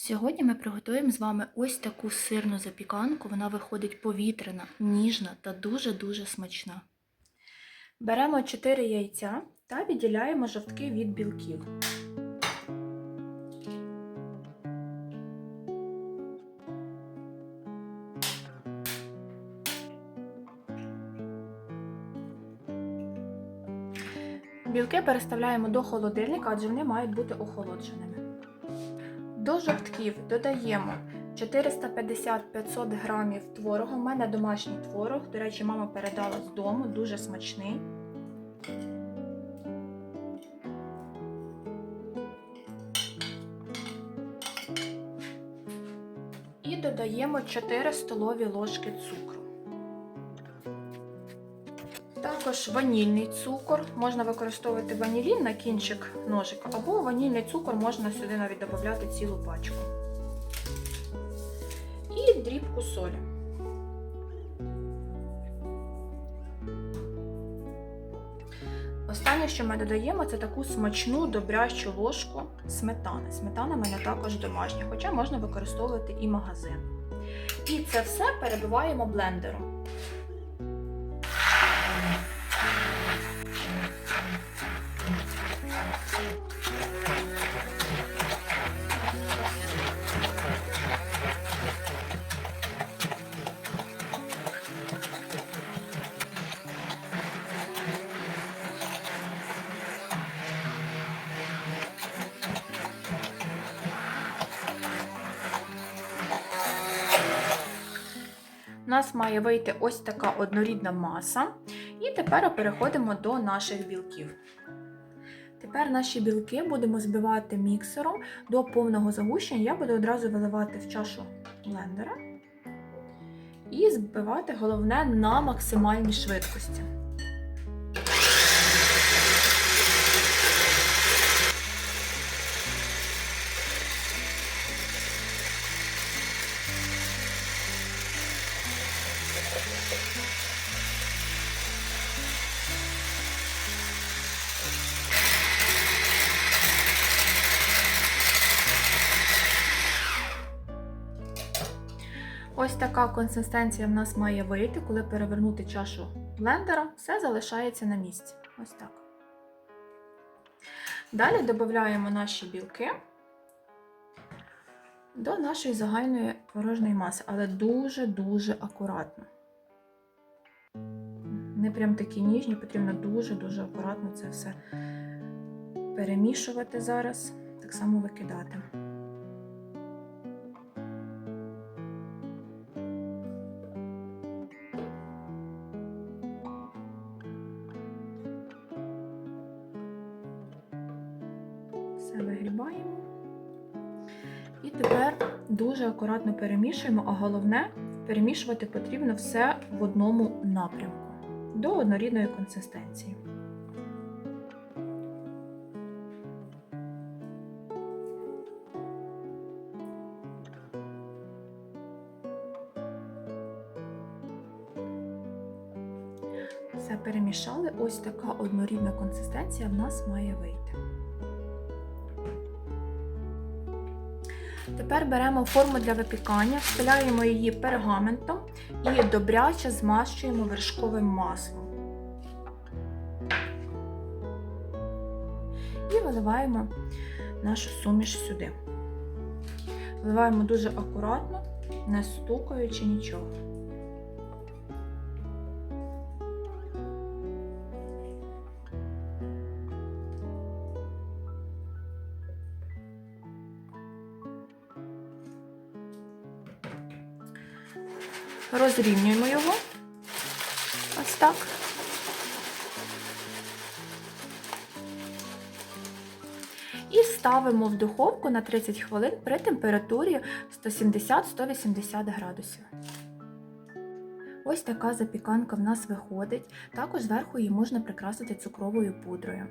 Сьогодні ми приготуємо з вами ось таку сирну запіканку. Вона виходить повітряна, ніжна та дуже-дуже смачна. Беремо 4 яйця та відділяємо жовтки від білків. Білки переставляємо до холодильника, адже вони мають бути охолодженими. До жовтків додаємо 450-500 грамів творогу. У мене домашній творог. До речі, мама передала з дому, дуже смачний. І додаємо 4 столові ложки цукру. Також ванільний цукор. Можна використовувати ванілін на кінчик ножика, або ванільний цукор можна сюди навіть додати цілу пачку. І дрібку солі. Останнє, що ми додаємо, це таку смачну добрящу ложку сметани. Сметана в мене також домашня, хоча можна використовувати і магазин. І це все перебиваємо блендером. У нас має вийти ось така однорідна маса. І тепер переходимо до наших білків. Тепер наші білки будемо збивати міксером до повного загущення. Я буду одразу виливати в чашу блендера і збивати головне на максимальній швидкості. Ось така консистенція в нас має вийти, коли перевернути чашу блендера, все залишається на місці. Ось так. Далі додаємо наші білки до нашої загальної творожної маси, але дуже-дуже акуратно. Не прям такі ніжні, потрібно дуже-дуже акуратно це все перемішувати зараз, так само викидати. Вигрібаємо. І тепер дуже акуратно перемішуємо, а головне, перемішувати потрібно все в одному напрямку до однорідної консистенції. Все перемішали, ось така однорідна консистенція в нас має вийти. Тепер беремо форму для випікання, встиляємо її пергаментом і добряче змащуємо вершковим маслом. І виливаємо нашу суміш сюди. Виливаємо дуже акуратно, не стукаючи нічого. Розрівнюємо його. Ось так. І ставимо в духовку на 30 хвилин при температурі 170-180 градусів. Ось така запіканка в нас виходить. Також зверху її можна прикрасити цукровою пудрою.